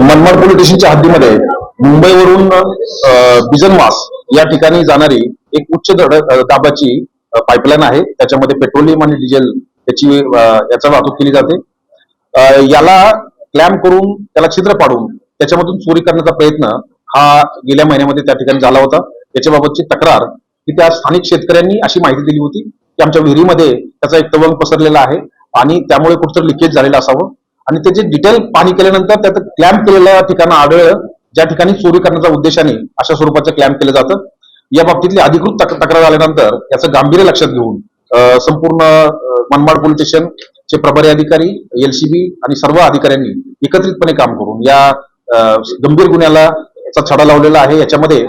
Manmad police स्टेशनच्या हद्दीमध्ये मुंबईवरून बिजनवास या ठिकाणी जाणारी एक उच्च दाबाची पाईपलाईन आहे. त्याच्यामध्ये पेट्रोलियम आणि डिझेल याची याचा वाहतूक केली जाते. याला क्लॅम्प करून त्याला छिद्र पाडून त्याच्यामधून चोरी करण्याचा प्रयत्न हा गेल्या महिन्यामध्ये त्या ठिकाणी झाला होता. याच्याबाबतची तक्रार ही त्या स्थानिक शेतकऱ्यांनी अशी माहिती दिली होती की आमच्या विहिरीमध्ये त्याचा एक तवंग पसरलेला आहे आणि त्यामुळे कुठचं लिकेज झालेलं असावं. आणि त्याचे डिटेल पाणी केल्यानंतर त्यात क्लॅम्प केलेल्या ठिकाण आढळलं ज्या ठिकाणी चोरी करण्याच्या उद्देशाने अशा स्वरूपाचं क्लॅम्प केलं जातं. या बाबतीतली अधिकृत तक- तक्रार आल्यानंतर याचं गांभीर्य लक्षात घेऊन संपूर्ण मनमाड पोलीस स्टेशनचे प्रभारी अधिकारी एलसीबी आणि सर्व अधिकाऱ्यांनी एकत्रितपणे काम करून या गंभीर गुन्ह्याला याचा छडा लावलेला आहे. याच्यामध्ये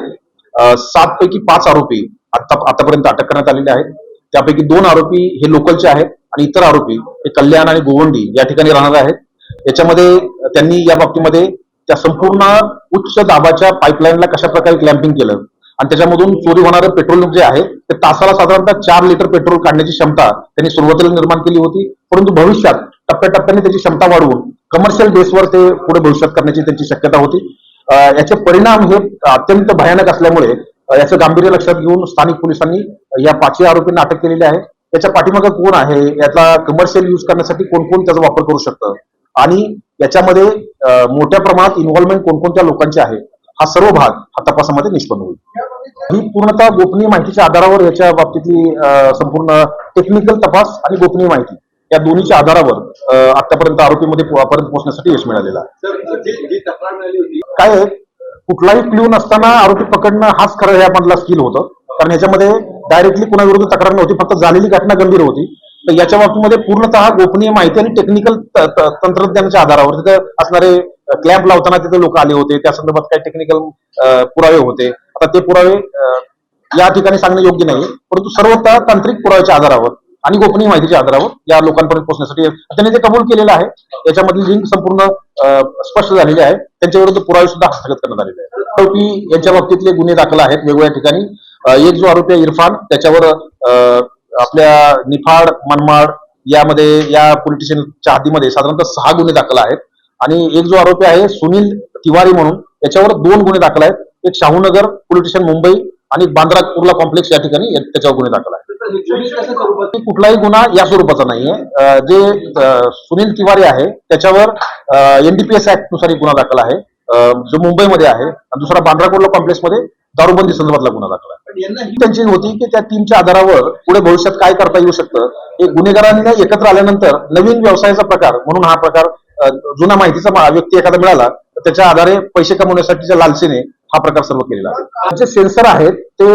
सात पैकी पाच आरोपी आता आतापर्यंत अटक करण्यात आलेले आहेत. त्यापैकी दोन आरोपी हे लोकलचे आहेत आणि इतर आरोपी हे कल्याण आणि गोवंडी या ठिकाणी राहणार आहेत. याच्यामध्ये त्यांनी या बाबतीमध्ये त्या संपूर्ण उच्च दाबाच्या पाईपलाईनला कशा प्रकारे क्लॅम्पिंग केलं? आणि त्याच्यामधून चोरी होणारं पेट्रोल जे आहे ते तासाला साधारणतः चार लिटर पेट्रोल काढण्याची क्षमता त्यांनी सुरुवातीला निर्माण केली होती. परंतु भविष्यात टप्प्याटप्प्याने त्याची क्षमता वाढवून कमर्शियल बेसवर ते पुढे भविष्यात करण्याची त्यांची शक्यता होती. याचे परिणाम हे अत्यंत भयानक असल्यामुळे याचं गांभीर्य लक्षात घेऊन स्थानिक पोलिसांनी या पाचही आरोपींना अटक केलेली आहे. त्याच्या पाठीमागे कोण आहे? याचा कमर्शियल यूज करण्यासाठी कोण कोण त्याचा वापर करू शकतं? आणि याच्यामध्ये मोठ्या प्रमाणात इन्व्हॉल्वमेंट कोणकोणत्या लोकांची आहे हा सर्व भाग हा तपासामध्ये निष्पन्न होईल. ही पूर्णतः गोपनीय माहितीच्या आधारावर याच्या बाबतीतली संपूर्ण टेक्निकल तपास आणि गोपनीय माहिती या दोन्हीच्या आधारावर आतापर्यंत आरोपीमध्ये पर्यंत पोहोचण्यासाठी यश मिळालेलं आहे. काय आहे? कुठलाही क्ल्यू नसताना आरोपी पकडणं हाच खरं यामधला स्किल होतं. कारण याच्यामध्ये डायरेक्टली कुणाविरुद्ध तक्रार नव्हती फक्त झालेली घटना गंभीर होती. तर याच्या बाबतीमध्ये पूर्णतः गोपनीय माहिती आणि टेक्निकल तंत्रज्ञानाच्या आधारावर तिथे असणारे क्लॅम्प लावताना तिथे लोक आले होते. त्या संदर्भात काही टेक्निकल पुरावे होते. आता ते पुरावे या ठिकाणी सांगणे योग्य नाही. परंतु सर्वतः तांत्रिक पुराव्याच्या आधारावर आणि गोपनीय माहितीच्या आधारावर या लोकांपर्यंत पोहोचण्यासाठी त्यांनी ते कबूल केलेलं आहे याच्यामधली लिंक संपूर्ण अं, स्पष्ट झालेली आहे. त्यांच्या विरुद्ध पुरावे सुद्धा हस्तगत करण्यात आलेले आहेत. आरोपी यांच्या बाबतीतले गुन्हे दाखल आहेत वेगवेगळ्या ठिकाणी. एक जो आरोपी आहे इरफान त्याच्यावर आपल्या निफाड मनमाड यामध्ये या पोलीस स्टेशनच्या हद्दीमध्ये साधारणतः सहा गुन्हे दाखल आहेत. आणि एक जो आरोपी आहे सुनील तिवारी म्हणून याच्यावर दोन गुन्हे दाखल आहेत. एक शाहूनगर पोलीस स्टेशन मुंबई आणि बांद्रा कुर्ला कॉम्प्लेक्स या ठिकाणी त्याच्यावर गुन्हे दाखल आहेत. कुठलाही गुन्हा या स्वरूपाचा नाहीये. जे सुनील तिवारी आहे त्याच्यावर एनडीपीएस ऍक्टनुसार गुन्हा दाखल आहे. जो मुंबईमध्ये आहे आणि दुसरा बांद्रा कुर्ला कॉम्प्लेक्समध्ये दारूबंदी संदर्भातला गुन्हा दाखल आहे. त्यांची होती की त्या टीमच्या आधारावर पुढे भविष्यात काय करता येऊ शकतं? हे गुन्हेगारांना एकत्र आल्यानंतर नवीन व्यवसायाचा प्रकार म्हणून हा प्रकार जुना माहितीचा व्यक्ती एखादा मिळाला तर त्याच्या आधारे पैसे कमवण्यासाठीच्या लालसेने हा प्रकार सर्व केलेला आहे. जे सेन्सर आहेत ते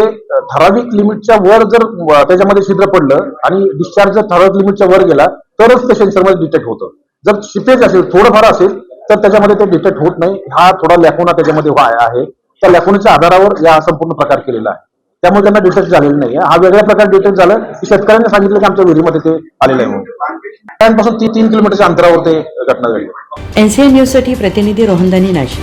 ठराविक लिमिटच्या वर जर त्याच्यामध्ये छिद्र पडलं आणि डिस्चार्ज जर ठराविक लिमिटच्या वर गेला तरच ते सेन्सरमध्ये डिटेक्ट होतं. जर शिपेज असेल थोडंफार असेल तर त्याच्यामध्ये ते डिटेक्ट होत नाही. हा थोडा लॅकोना त्याच्यामध्ये आहे. त्या लॅकोनाच्या आधारावर या संपूर्ण प्रकार केलेला आहे. त्यामुळे त्यांना डिटेक्ट झालेलं नाही हा वेगळ्या प्रकारे डिटेक्ट झालं की शेतकऱ्यांनी सांगितलं की आमच्या विहिरीमध्ये ते आलेलं आहे म्हणून. ती तीन किलोमीटरच्या अंतरावर ते घटना घडली. एनसीएन न्यूजसाठी प्रतिनिधी रोहनदानी नाशिक.